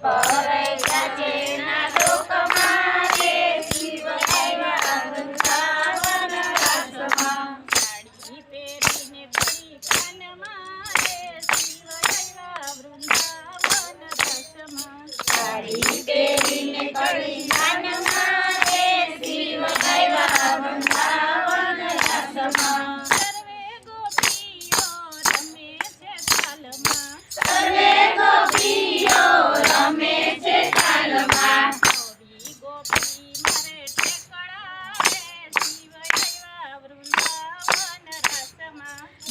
拜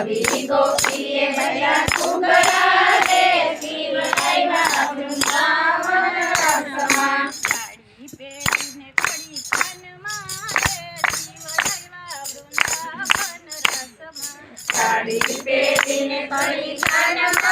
कवि गोपीय भया कुंभरा रे शिव आया वृंदावन समा साड़ी पेरीने पड़ी कान मारे शिव आया वृंदावन रसमा साड़ी पेरीने पड़ी कान मारे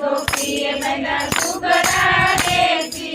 ગોપીએ બધા સુગરા રે